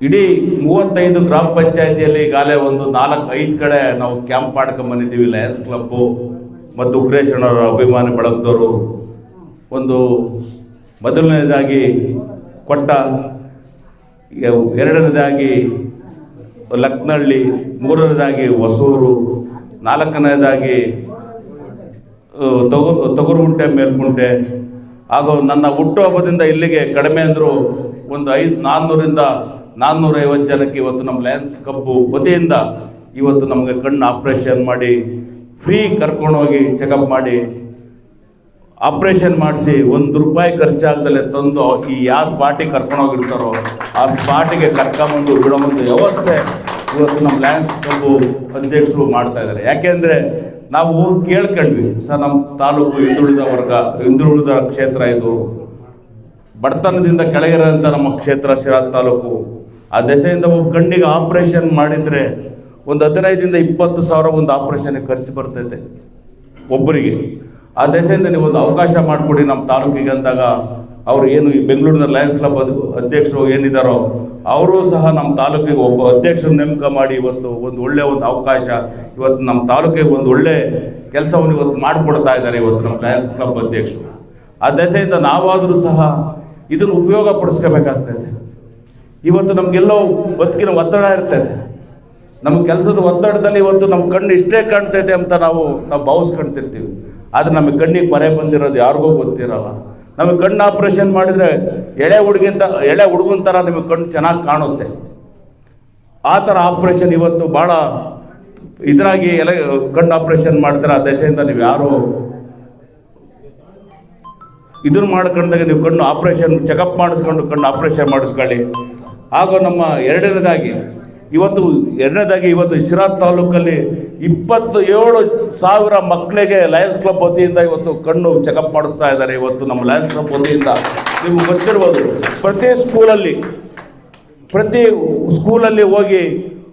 ಇಡೀ ಮೂವತ್ತೈದು ಗ್ರಾಮ ಪಂಚಾಯತಿಯಲ್ಲಿ ಈಗಾಗಲೇ ಒಂದು ನಾಲ್ಕು, ಐದು ಕಡೆ ನಾವು ಕ್ಯಾಂಪ್ ಮಾಡ್ಕೊಂಡ್ ಬಂದಿದ್ದೀವಿ ಲಯನ್ಸ್ ಕ್ಲಬ್ಬು ಮತ್ತು ಉಗ್ರೇಶ್ವರ ಅಭಿಮಾನಿ ಬಳಗದವರು ಒಂದು ಮೊದಲನೇದಾಗಿ ಕೊಟ್ಟ ಎರಡನೇದಾಗಿ ಲಕ್ನಹಳ್ಳಿ ಮೂರನೇದಾಗಿ ಹೊಸೂರು, ನಾಲ್ಕನೇದಾಗಿ ತೊಗು, ತೊಗರುಗುಂಟೆ ಮೇಲ್ಕುಂಟೆ ಹಾಗೂ ನನ್ನ ಹುಟ್ಟುಹಬ್ಬದಿಂದ ಇಲ್ಲಿಗೆ ಕಡಿಮೆ ಅಂದರೂ ಒಂದು ಐದು, ನಾನ್ನೂರಿಂದ ನಾನ್ನೂರೈವತ್ತು ಜನಕ್ಕೆ ಇವತ್ತು ನಮ್ಮ ಲಯನ್ಸ್ ಕಬ್ಬು ವತಿಯಿಂದ ಇವತ್ತು ನಮಗೆ ಕಣ್ಣು ಆಪ್ರೇಷನ್ ಮಾಡಿ ಫ್ರೀ ಕರ್ಕೊಂಡೋಗಿ ಚೆಕಪ್ ಮಾಡಿ ಆಪ್ರೇಷನ್ ಮಾಡಿಸಿ, ಒಂದು ರೂಪಾಯಿ ಖರ್ಚಾಗ್ದಲೆ ತಂದು ಈ ಯಾವ ಸ್ಪಾಟಿಗೆ ಕರ್ಕೊಂಡೋಗಿರ್ತಾರೋ, ಆ ಸ್ಪಾಟಿಗೆ ಕರ್ಕೊಂಬಂದು ಬಿಡೋಬಂದು ವ್ಯವಸ್ಥೆ ಇವತ್ತು ನಮ್ಮ ಲ್ಯಾಂಡ್ಸ್ ಕ್ಲಬ್ಬು ಅಧ್ಯಕ್ಷರು ಮಾಡ್ತಾ ಇದ್ದಾರೆ ಯಾಕೆಂದರೆ ನಾವು ಕೇಳ್ಕೊಂಡ್ವಿ, ಸರ್ ನಮ್ಮ ತಾಲೂಕು ಹಿಂದುಳಿದ ವರ್ಗ, ಹಿಂದುಳಿದ ಕ್ಷೇತ್ರ ಇದು. ಬಡತನದಿಂದ ಕೆಳಗಿರೋಂಥ ನಮ್ಮ ಕ್ಷೇತ್ರ ಶಿರಾ ತಾಲೂಕು. ಆ ದೆಸೆಯಿಂದ ಕಣ್ಣಿಗೆ ಆಪ್ರೇಷನ್ ಮಾಡಿದರೆ ಒಂದು ಹದಿನೈದಿಂದ ಇಪ್ಪತ್ತು ಸಾವಿರ ಒಂದು ಆಪ್ರೇಷನ್ಗೆ ಖರ್ಚು ಬರ್ತೈತೆ ಒಬ್ಬರಿಗೆ. ಆ ದೇಶದಿಂದ ನೀವು ಒಂದು ಅವಕಾಶ ಮಾಡಿಕೊಡಿ ನಮ್ಮ ತಾಲೂಕಿಗೆ ಅಂದಾಗ ಅವರು ಏನು ಈ ಬೆಂಗಳೂರಿನ ಲಯನ್ಸ್ ಕ್ಲಬ್ ಅಧ್ಯಕ್ಷರು ಏನಿದ್ದಾರೋ ಅವರು ಸಹ ನಮ್ಮ ತಾಲೂಕಿಗೆ ಒಬ್ಬ ಅಧ್ಯಕ್ಷರು ನೇಮಕ ಮಾಡಿ ಇವತ್ತು ಒಂದು ಒಳ್ಳೆಯ ಒಂದು ಅವಕಾಶ. ಇವತ್ತು ನಮ್ಮ ತಾಲೂಕಿಗೆ ಒಂದು ಒಳ್ಳೆ ಕೆಲಸವನ್ನು ಇವತ್ತು ಮಾಡಿಕೊಡ್ತಾ ಇದ್ದಾರೆ ಇವತ್ತು ನಮ್ಮ ಲಯನ್ಸ್ ಕ್ಲಬ್ ಅಧ್ಯಕ್ಷರು. ಆ ದೆಸೆಯಿಂದ ನಾವಾದರೂ ಸಹ ಇದನ್ನು ಉಪಯೋಗ ಪಡಿಸ್ಕೋಬೇಕಾಗ್ತದೆ ಇವತ್ತು ನಮಗೆಲ್ಲೋ ಬದುಕಿನ ಒತ್ತಡ ಇರ್ತದೆ ನಮ್ಮ ಕೆಲಸದ ಒತ್ತಡದಲ್ಲಿ ಇವತ್ತು ನಮ್ಮ ಕಣ್ಣು ಇಷ್ಟೇ ಕಾಣ್ತೈತೆ ಅಂತ ನಾವು ನಾವು ಭಾವಿಸ್ಕೊಳ್ತಿರ್ತೀವಿ ಆದರೆ ನಮ್ಮ ಕಣ್ಣಿಗೆ ಪರೆ ಬಂದಿರೋದು ಯಾರಿಗೂ ಗೊತ್ತಿರಲ್ಲ. ನಮಗೆ ಕಣ್ಣು ಆಪ್ರೇಷನ್ ಮಾಡಿದರೆ ಎಳೆ ಹುಡುಗಿಂತ, ಎಳೆ ಹುಡುಗನ ಥರ ನಿಮಗೆ ಕಣ್ಣು ಚೆನ್ನಾಗಿ ಕಾಣುತ್ತೆ. ಆ ಥರ ಆಪ್ರೇಷನ್ ಇವತ್ತು ಭಾಳ ಇದರಾಗಿ ಎಲೆ, ಕಣ್ಣು ಆಪ್ರೇಷನ್ ಮಾಡ್ತಾರೆ, ಆ ದಶೆಯಿಂದ ನೀವು ಯಾರು ಇದನ್ನ ಮಾಡ್ಕೊಂಡಾಗ ನೀವು ಕಣ್ಣು ಆಪ್ರೇಷನ್ ಚೆಕಪ್ ಮಾಡಿಸ್ಕೊಂಡು ಕಣ್ಣು ಆಪ್ರೇಷನ್ ಮಾಡಿಸ್ಕೊಳ್ಳಿ. ಹಾಗೂ ನಮ್ಮ ಎರಡನೇದಾಗಿ ಇವತ್ತು ಎರಡನೇದಾಗಿ ಇವತ್ತು ಇಶ್ರಾತ್ ತಾಲೂಕಲ್ಲಿ ಇಪ್ಪತ್ತು ಏಳು ಸಾವಿರ ಮಕ್ಕಳಿಗೆ ಲಯನ್ಸ್ ಕ್ಲಬ್ ವತಿಯಿಂದ ಇವತ್ತು ಕಣ್ಣು ಚೆಕಪ್ ಮಾಡಿಸ್ತಾ ಇದ್ದಾರೆ ಇವತ್ತು ನಮ್ಮ ಲಯನ್ಸ್ ಕ್ಲಬ್ ವತಿಯಿಂದ. ನೀವು ಗೊತ್ತಿರ್ಬೋದು, ಪ್ರತಿ ಸ್ಕೂಲಲ್ಲಿ ಪ್ರತಿ ಸ್ಕೂಲಲ್ಲಿ ಹೋಗಿ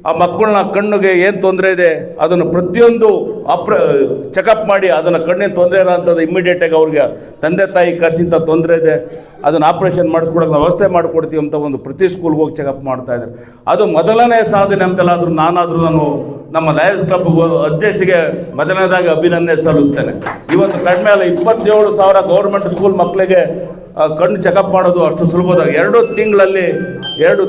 ಆ ಮಕ್ಕಳನ್ನ ಕಣ್ಣಿಗೆ ಏನು ತೊಂದರೆ ಇದೆ, ಅದನ್ನು ಪ್ರತಿಯೊಂದು ಅಪ್ರ ಚೆಕಪ್ ಮಾಡಿ ಅದನ್ನು ಕಣ್ಣಿನ ತೊಂದರೆ ಇರೋ ಅಂಥದ್ದು ಇಮ್ಮಿಡಿಯೇಟಾಗಿ ಅವ್ರಿಗೆ ತಂದೆ ತಾಯಿ ಕರ್ಸಿಂತ ತೊಂದರೆ ಇದೆ, ಅದನ್ನು ಆಪ್ರೇಷನ್ ಮಾಡಿಸ್ಕೊಡೋಕೆ ವ್ಯವಸ್ಥೆ ಮಾಡಿಕೊಡ್ತೀವಿ ಅಂತ ಒಂದು ಪ್ರತಿ ಸ್ಕೂಲ್ಗೆ ಹೋಗಿ ಚೆಕಪ್ ಮಾಡ್ತಾ ಇದ್ದಾರೆ. ಅದು ಮೊದಲನೇ ಸಾಧನೆ ಅಂತೆಲ್ಲ ಆದರೂ ನಾನಾದರೂ ನಾನು ನಮ್ಮ ಲಯನ್ಸ್ ಕ್ಲಬ್ ಅಧ್ಯಕ್ಷಿಗೆ ಮೊದಲನೇದಾಗಿ ಅಭಿನಂದನೆ ಸಲ್ಲಿಸ್ತೇನೆ. ಇವತ್ತು ಕಡಿಮೆ ಅಲ್ಲ ಇಪ್ಪತ್ತೇಳು ಸಾವಿರ ಗೌರ್ಮೆಂಟ್ ಸ್ಕೂಲ್ ಮಕ್ಕಳಿಗೆ ಕಣ್ಣು ಚೆಕಪ್ ಮಾಡೋದು ಅಷ್ಟು ಸುಲಭದಾಗ ಎರಡು ತಿಂಗಳಲ್ಲಿ ಎರಡು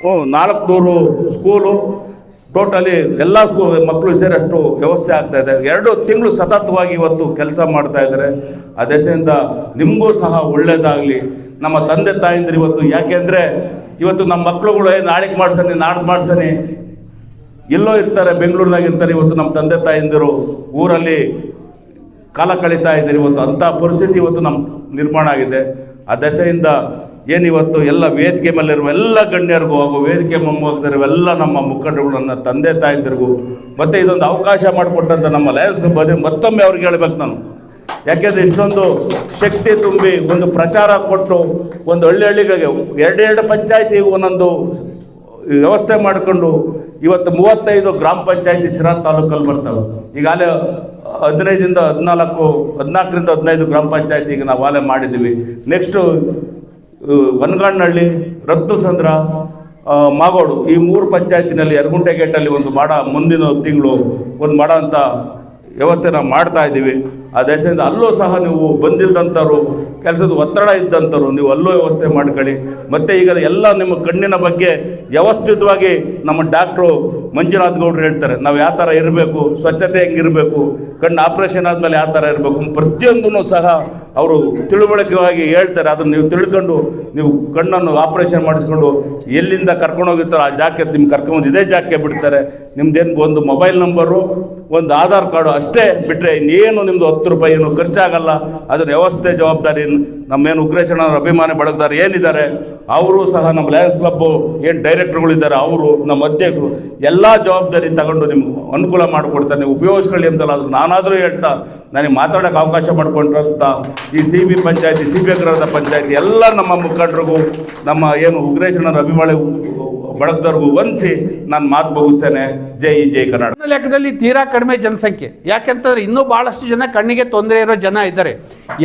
ಹ್ಞೂ ನಾಲ್ಕುನೂರು ಸ್ಕೂಲು ಟೋಟಲಿ ಎಲ್ಲ ಸ್ಕೂ ಮಕ್ಕಳು ಸೇರಷ್ಟು ವ್ಯವಸ್ಥೆ ಆಗ್ತಾ ಇದೆ. ಎರಡು ತಿಂಗಳು ಸತತವಾಗಿ ಇವತ್ತು ಕೆಲಸ ಮಾಡ್ತಾ ಇದ್ದಾರೆ. ಆ ದೆಸೆಯಿಂದ ನಿಮಗೂ ಸಹ ಒಳ್ಳೇದಾಗಲಿ. ನಮ್ಮ ತಂದೆ ತಾಯಿಂದ್ರೆ ಇವತ್ತು ಯಾಕೆಂದರೆ ಇವತ್ತು ನಮ್ಮ ಮಕ್ಕಳುಗಳು ನಾಳೆಗೆ ಮಾಡ್ಸನಿ, ನಾಡ್ದು ಮಾಡ್ಸನಿ. ಎಲ್ಲೋ ಇರ್ತಾರೆ ಬೆಂಗಳೂರಿನಾಗ ಇರ್ತಾರೆ ಇವತ್ತು ನಮ್ಮ ತಂದೆ ತಾಯಿಂದಿರು. ಊರಲ್ಲಿ ಕಾಲ ಕಳೀತಾ ಇದ್ದಾರೆ ಇವತ್ತು. ಅಂಥ ಪರಿಸ್ಥಿತಿ ಇವತ್ತು ನಮ್ಮ ನಿರ್ಮಾಣ ಆಗಿದೆ. ಆ ದಶೆಯಿಂದ ಏನಿವತ್ತು ಎಲ್ಲ ವೇದಿಕೆ ಮೇಲಿರುವ ಎಲ್ಲ ಗಣ್ಯರಿಗೂ ಹಾಗೂ ವೇದಿಕೆ ಮೊಮ್ಮಗರಿರುವ ಎಲ್ಲ ನಮ್ಮ ಮುಖಂಡರು ನನ್ನ ತಂದೆ ತಾಯಂದಿರಿಗೂ ಮತ್ತು ಇದೊಂದು ಅವಕಾಶ ಮಾಡಿಕೊಟ್ಟಂಥ ನಮ್ಮ ಲಯನ್ಸ್ ಬದಿ ಮತ್ತೊಮ್ಮೆ ಅವ್ರಿಗೆ ಹೇಳ್ಬೇಕು ನಾನು. ಯಾಕೆಂದರೆ ಇಷ್ಟೊಂದು ಶಕ್ತಿ ತುಂಬಿ ಒಂದು ಪ್ರಚಾರ ಕೊಟ್ಟು ಒಂದು ಹಳ್ಳಿ ಹಳ್ಳಿಗಳಿಗೆ ಎರಡೆರಡು ಪಂಚಾಯತಿ ಒಂದೊಂದು ವ್ಯವಸ್ಥೆ ಮಾಡಿಕೊಂಡು ಇವತ್ತು ಮೂವತ್ತೈದು ಗ್ರಾಮ ಪಂಚಾಯತಿ ಶಿರಾ ತಾಲೂಕಲ್ಲಿ ಬರ್ತವೆ. ಈಗಾಗಲೇ ಹದಿನೈದರಿಂದ ಹದಿನಾಲ್ಕು, ಹದಿನಾಲ್ಕರಿಂದ ಹದಿನೈದು ಗ್ರಾಮ ಪಂಚಾಯತಿಗೆ ನಾವು ಆಲೆ ಮಾಡಿದ್ದೀವಿ. ನೆಕ್ಸ್ಟು ವನಗಾನಹಳ್ಳಿ ರತ್ನಸಂದ್ರ ಸಂದ್ರ ಮಾಗೋಡು ಈ ಮೂರು ಪಂಚಾಯತಿನಲ್ಲಿ ಯರಗುಂಟೆ ಗೇಟಲ್ಲಿ ಒಂದು ಮಾಡ ಮುಂದಿನ ತಿಂಗಳು ಒಂದು ಮಾಡೋ ಅಂತ ವ್ಯವಸ್ಥೆ ನಾವು ಮಾಡ್ತಾ ಇದ್ದೀವಿ. ಆ ದೇಶದಿಂದ ಅಲ್ಲೂ ಸಹ ನೀವು ಬಂದಿಲ್ದಂಥವ್ರು ಕೆಲಸದ ಒತ್ತಡ ಇದ್ದಂಥವ್ರು ನೀವು ಅಲ್ಲೂ ವ್ಯವಸ್ಥೆ ಮಾಡ್ಕೊಳ್ಳಿ. ಮತ್ತು ಈಗ ಎಲ್ಲ ನಿಮ್ಮ ಕಣ್ಣಿನ ಬಗ್ಗೆ ವ್ಯವಸ್ಥಿತವಾಗಿ ನಮ್ಮ ಡಾಕ್ಟ್ರು ಮಂಜುನಾಥ್ ಗೌಡ್ರು ಹೇಳ್ತಾರೆ, ನಾವು ಯಾವ ಥರ ಇರಬೇಕು, ಸ್ವಚ್ಛತೆ ಹೆಂಗಿರಬೇಕು, ಕಣ್ಣು ಆಪ್ರೇಷನ್ ಆದಮೇಲೆ ಯಾವ ಥರ ಇರಬೇಕು ಪ್ರತಿಯೊಂದೂ ಸಹ ಅವರು ತಿಳುವಳಿಕೆಯಾಗಿ ಹೇಳ್ತಾರೆ. ಅದನ್ನು ನೀವು ತಿಳ್ಕೊಂಡು ನೀವು ಕಣ್ಣನ್ನು ಆಪ್ರೇಷನ್ ಮಾಡಿಸ್ಕೊಂಡು ಎಲ್ಲಿಂದ ಕರ್ಕೊಂಡು ಹೋಗಿರ್ತಾರೋ ಆ ಜಾಕೆ ನಿಮ್ಗೆ ಕರ್ಕೊಂಡು ಇದೇ ಜಾಕೆ ಬಿಡ್ತಾರೆ. ನಿಮ್ದೇನು ಒಂದು ಮೊಬೈಲ್ ನಂಬರು, ಒಂದು ಆಧಾರ್ ಕಾರ್ಡು ಅಷ್ಟೇ ಬಿಟ್ಟರೆ ಇನ್ನೇನು ನಿಮ್ಮದು ಹತ್ತು ರೂಪಾಯಿ ಏನು ಖರ್ಚಾಗಲ್ಲ. ಅದರ ವ್ಯವಸ್ಥೆ ಜವಾಬ್ದಾರಿ ನಮ್ಮೇನು ಉಗ್ರೇಶಣ್ಣವ್ರ ಅಭಿಮಾನಿ ಬಳಗದಾರ ಏನಿದ್ದಾರೆ, ಅವರು ಸಹ ನಮ್ಮ ಲಯನ್ಸ್ ಕ್ಲಬ್ಬು ಏನು ಡೈರೆಕ್ಟರ್ಗಳಿದ್ದಾರೆ ಅವರು ನಮ್ಮ ಅಧ್ಯಕ್ಷರು, ಎಲ್ಲ ಜವಾಬ್ದಾರಿ ತಗೊಂಡು ನಿಮ್ಗೆ ಅನುಕೂಲ ಮಾಡಿಕೊಡ್ತಾರೆ. ನೀವು ಉಪಯೋಗಿಸ್ಕೊಳ್ಳಿ ಅಂತಲ್ಲ ಅದು ನಾನಾದರೂ ಹೇಳ್ತಾ, ನನಗೆ ಮಾತಾಡೋಕ್ಕೆ ಅವಕಾಶ ಮಾಡಿಕೊಂಡ್ರಂತ ಈ ಸಿ ಬಿ ಪಂಚಾಯತಿ ಸಿ ಬಿ ಅಗ್ರಹದ ಪಂಚಾಯತಿ, ಎಲ್ಲ ನಮ್ಮ ಮುಖಂಡರಿಗೂ, ನಮ್ಮ ಏನು ಉಗ್ರೇಶಣ್ಣರ ಅಭಿಮಾನಿ ಬಳಗದವ್ರಿಗೂ ವಂದಿಸಿ ನಾನು ಮಾತು ಮುಗಿಸ್ತೇನೆ. ಜೈ ಜೈ ಕರ್ನಾಟಕ. ಲೆಕ್ಕದಲ್ಲಿ ತೀರಾ ಕಡಿಮೆ ಜನಸಂಖ್ಯೆ. ಯಾಕೆಂತಂದ್ರೆ ಇನ್ನೂ ಭಾಳಷ್ಟು ಜನ ಕಣ್ಣಿಗೆ ತೊಂದರೆ ಇರೋ ಜನ ಇದ್ದಾರೆ.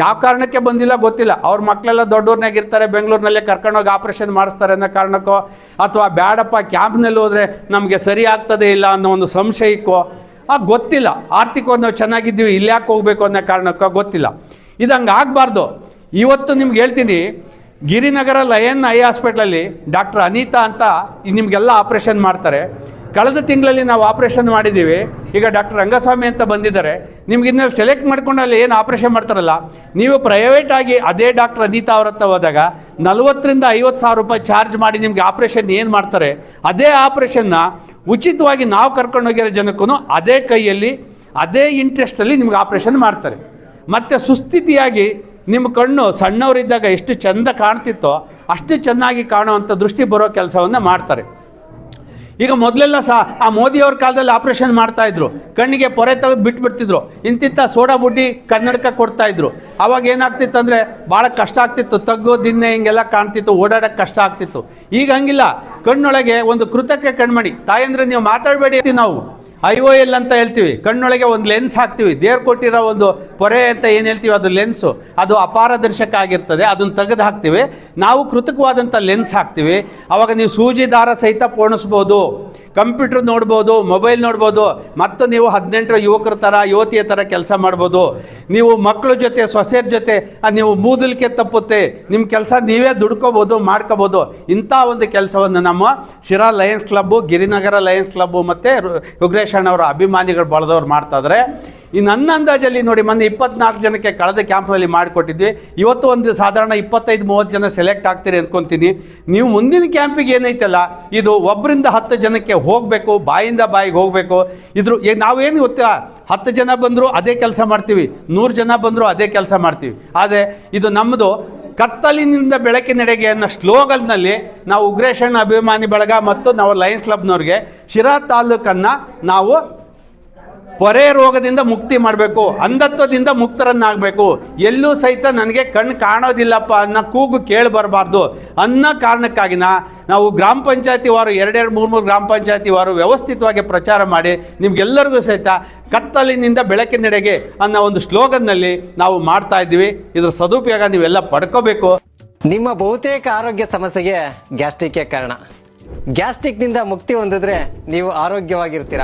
ಯಾವ ಕಾರಣಕ್ಕೆ ಬಂದಿಲ್ಲ ಗೊತ್ತಿಲ್ಲ. ಅವ್ರ ಮಕ್ಕಳೆಲ್ಲ ದೊಡ್ಡೂರ್ನಾಗಿರ್ತಾರೆ ಬೆಂಗಳೂರಿನಲ್ಲೇ ಕರ್ಕೊಂಡೋಗಿ ಆಪರೇಷನ್ ಮಾಡಿಸ್ತಾರೆ ಅನ್ನೋ ಕಾರಣಕ್ಕೋ, ಅಥವಾ ಬ್ಯಾಡಪ್ಪ, ಕ್ಯಾಂಪ್ನಲ್ಲಿ ಹೋದರೆ ನಮಗೆ ಸರಿ ಆಗ್ತದೆ ಇಲ್ಲ ಅನ್ನೋ ಒಂದು ಸಂಶಯಕ್ಕೋ, ಆ ಗೊತ್ತಿಲ್ಲ. ಆರ್ಥಿಕವಾಗಿ ನಾವು ಚೆನ್ನಾಗಿದ್ದೀವಿ ಇಲ್ಲಿ ಯಾಕೆ ಹೋಗಬೇಕು ಅನ್ನೋ ಕಾರಣಕ್ಕೋ ಗೊತ್ತಿಲ್ಲ. ಇದು ಹಂಗೆ ಆಗಬಾರ್ದು. ಇವತ್ತು ನಿಮ್ಗೆ ಹೇಳ್ತೀನಿ ಗಿರಿನಗರ ಲಯನ್ ಐ ಹಾಸ್ಪಿಟ್ಲಲ್ಲಿ ಡಾಕ್ಟರ್ ಅನಿತಾ ಅಂತ ನಿಮಗೆಲ್ಲ ಆಪ್ರೇಷನ್ ಮಾಡ್ತಾರೆ. ಕಳೆದ ತಿಂಗಳಲ್ಲಿ ನಾವು ಆಪ್ರೇಷನ್ ಮಾಡಿದ್ದೀವಿ. ಈಗ ಡಾಕ್ಟರ್ ರಂಗಸ್ವಾಮಿ ಅಂತ ಬಂದಿದ್ದಾರೆ. ನಿಮ್ಗೆ ಇನ್ನೂ ಸೆಲೆಕ್ಟ್ ಮಾಡ್ಕೊಂಡು ಅಲ್ಲಿ ಏನು ಆಪ್ರೇಷನ್ ಮಾಡ್ತಾರಲ್ಲ, ನೀವು ಪ್ರೈವೇಟ್ ಆಗಿ ಅದೇ ಡಾಕ್ಟರ್ ಅನಿತಾ ಅವ್ರ ಹತ್ರ ಹೋದಾಗ ನಲವತ್ತರಿಂದ ಐವತ್ತು ಸಾವಿರ ರೂಪಾಯಿ ಚಾರ್ಜ್ ಮಾಡಿ ನಿಮಗೆ ಆಪ್ರೇಷನ್ ಏನು ಮಾಡ್ತಾರೆ, ಅದೇ ಆಪ್ರೇಷನ್ನ ಉಚಿತವಾಗಿ ನಾವು ಕರ್ಕೊಂಡೋಗಿರೋ ಜನಕ್ಕೂ ಅದೇ ಕೈಯಲ್ಲಿ, ಅದೇ ಇಂಟ್ರೆಸ್ಟಲ್ಲಿ ನಿಮ್ಗೆ ಆಪ್ರೇಷನ್ ಮಾಡ್ತಾರೆ. ಮತ್ತು ಸುಸ್ಥಿತಿಯಾಗಿ ನಿಮ್ಮ ಕಣ್ಣು ಸಣ್ಣವರಿದ್ದಾಗ ಎಷ್ಟು ಚಂದ ಕಾಣ್ತಿತ್ತೋ ಅಷ್ಟು ಚೆನ್ನಾಗಿ ಕಾಣುವಂಥ ದೃಷ್ಟಿ ಬರೋ ಕೆಲಸವನ್ನು ಮಾಡ್ತಾರೆ. ಈಗ ಮೊದಲೆಲ್ಲ ಸಹ ಆ ಮೋದಿಯವ್ರ ಕಾಲದಲ್ಲಿ ಆಪ್ರೇಷನ್ ಮಾಡ್ತಾಯಿದ್ರು ಕಣ್ಣಿಗೆ ಪೊರೆ ತೆಗೆದು ಬಿಟ್ಬಿಡ್ತಿದ್ರು. ಇಂತಿಂಥ ಸೋಡಾ ಬುಡ್ಡಿ ಕನ್ನಡಕ ಕೊಡ್ತಾಯಿದ್ರು ಅವಾಗ ಏನಾಗ್ತಿತ್ತು ಅಂದರೆ ಭಾಳ ಕಷ್ಟ ಆಗ್ತಿತ್ತು. ತಗ್ಗು ದಿನ್ನೆ ಹಿಂಗೆಲ್ಲ ಕಾಣ್ತಿತ್ತು. ಓಡಾಡೋಕ್ಕೆ ಕಷ್ಟ ಆಗ್ತಿತ್ತು. ಈಗ ಹಂಗಿಲ್ಲ. ಕಣ್ಣೊಳಗೆ ಒಂದು ಕೃತಕ ಕಣ್ಮಣಿ. ತಾಯಂದ್ರೆ ನೀವು ಮಾತಾಡಬೇಡಿ ನಾವು. ಐ ಓ ಎಲ್ ಅಂತ ಹೇಳ್ತೀವಿ. ಕಣ್ಣೊಳಗೆ ಒಂದು ಲೆನ್ಸ್ ಹಾಕ್ತೀವಿ. ದೇವ್ರು ಕೊಟ್ಟಿರೋ ಒಂದು ಪೊರೆ ಅಂತ ಏನು ಹೇಳ್ತೀವಿ? ಅದು ಲೆನ್ಸು. ಅದು ಅಪಾರದರ್ಶಕ ಆಗಿರ್ತದೆ ಅದನ್ನು ತೆಗೆದು ಹಾಕ್ತೀವಿ. ನಾವು ಕೃತಕವಾದಂಥ ಲೆನ್ಸ್ ಹಾಕ್ತೀವಿ. ಆವಾಗ ನೀವು ಸೂಜಿ ದಾರ ಸಹಿತ ಪೋಣಿಸ್ಬೋದು. ಕಂಪ್ಯೂಟರ್ ನೋಡ್ಬೋದು, ಮೊಬೈಲ್ ನೋಡ್ಬೋದು, ಮತ್ತು ನೀವು ಹದಿನೆಂಟರ ಯುವಕರ ಥರ, ಯುವತಿಯ ಥರ ಕೆಲಸ ಮಾಡ್ಬೋದು. ನೀವು ಮಕ್ಕಳ ಜೊತೆ, ಸೊಸೆಯರ ಜೊತೆ ನೀವು ಮೂದಲಿಕೆ ತಪ್ಪುತ್ತೆ, ನಿಮ್ಮ ಕೆಲಸ ನೀವೇ ದುಡ್ಕೋಬೋದು, ಮಾಡ್ಕೋಬೋದು. ಇಂಥ ಒಂದು ಕೆಲಸವನ್ನು ನಮ್ಮ Sira lions club, Girinagar lions club ಮತ್ತು ರುಗ್ರೇಶ್ ಅಣ್ಣವರ ಅಭಿಮಾನಿಗಳು ಬಳದವ್ರು ಮಾಡ್ತಾಯಿದ್ರೆ ಈ ನನ್ನ ಅಂದಾಜಲ್ಲಿ ನೋಡಿ, ಮೊನ್ನೆ ಇಪ್ಪತ್ನಾಲ್ಕು ಜನಕ್ಕೆ ಕಳೆದ ಕ್ಯಾಂಪ್ನಲ್ಲಿ ಮಾಡಿಕೊಟ್ಟಿದ್ವಿ. ಇವತ್ತು ಒಂದು ಸಾಧಾರಣ ಇಪ್ಪತ್ತೈದು, ಮೂವತ್ತು ಜನ ಸೆಲೆಕ್ಟ್ ಆಗ್ತೀರಿ ಅಂದ್ಕೊತೀನಿ. ನೀವು ಮುಂದಿನ ಕ್ಯಾಂಪಿಗೆ ಏನೈತಲ್ಲ, ಇದು ಒಬ್ಬರಿಂದ ಹತ್ತು ಜನಕ್ಕೆ ಹೋಗಬೇಕು, ಬಾಯಿಂದ ಬಾಯಿಗೆ ಹೋಗಬೇಕು. ಇದ್ರ ನಾವೇನು ಗೊತ್ತಾ ಹತ್ತು ಜನ ಬಂದರೂ, ಅದೇ ಕೆಲಸ ಮಾಡ್ತೀವಿ. ನೂರು ಜನ ಬಂದರೂ, ಅದೇ ಕೆಲಸ ಮಾಡ್ತೀವಿ. ಆದರೆ, ಇದು ನಮ್ಮದು ಕತ್ತಲಿನಿಂದ ಬೆಳಕಿನೆಡೆಗೆ ಅನ್ನೋ ಸ್ಲೋಗನ್ನಲ್ಲಿ ನಾವು ಉಗ್ರೇಶಣ್ಣ ಅಭಿಮಾನಿ ಬಳಗ ಮತ್ತು ನಾವು ಲಯನ್ಸ್ ಕ್ಲಬ್ನವ್ರಿಗೆ ಶಿರಾ ತಾಲೂಕನ್ನು ನಾವು ಪೊರೆ ರೋಗದಿಂದ ಮುಕ್ತಿ ಮಾಡಬೇಕು, ಅಂಧತ್ವದಿಂದ ಮುಕ್ತರನ್ನಾಗಬೇಕು. ಎಲ್ಲೂ ಸಹಿತ ನನಗೆ ಕಣ್ಣು ಕಾಣೋದಿಲ್ಲಪ್ಪ ಅನ್ನೋ ಕೂಗು ಕೇಳಿ ಬರಬಾರ್ದು ಅನ್ನೋ ಕಾರಣಕ್ಕಾಗಿನ ನಾವು ಗ್ರಾಮ ಪಂಚಾಯತಿ ವಾರು, ಎರಡೆರಡು, ಮೂರು ಮೂರು ಗ್ರಾಮ ಪಂಚಾಯತಿ ವಾರು ವ್ಯವಸ್ಥಿತವಾಗಿ ಪ್ರಚಾರ ಮಾಡಿ ನಿಮಗೆಲ್ಲರಿಗೂ ಸಹಿತ ಕತ್ತಲಿನಿಂದ ಬೆಳಕಿನೆಡೆಗೆ ಅನ್ನೋ ಒಂದು ಸ್ಲೋಗನ್ನಲ್ಲಿ ನಾವು ಮಾಡ್ತಾ ಇದ್ದೀವಿ. ಇದರ ಸದುಪಯೋಗ ನೀವೆಲ್ಲ ಪಡ್ಕೋಬೇಕು. ನಿಮ್ಮ ಬಹುತೇಕ ಆರೋಗ್ಯ ಸಮಸ್ಯೆಗೆ ಗ್ಯಾಸ್ಟ್ರಿಕ್ ಕಾರಣ. ಗ್ಯಾಸ್ಟ್ರಿಕ್ನಿಂದ ಮುಕ್ತಿ ಹೊಂದಿದ್ರೆ ನೀವು ಆರೋಗ್ಯವಾಗಿರ್ತೀರ.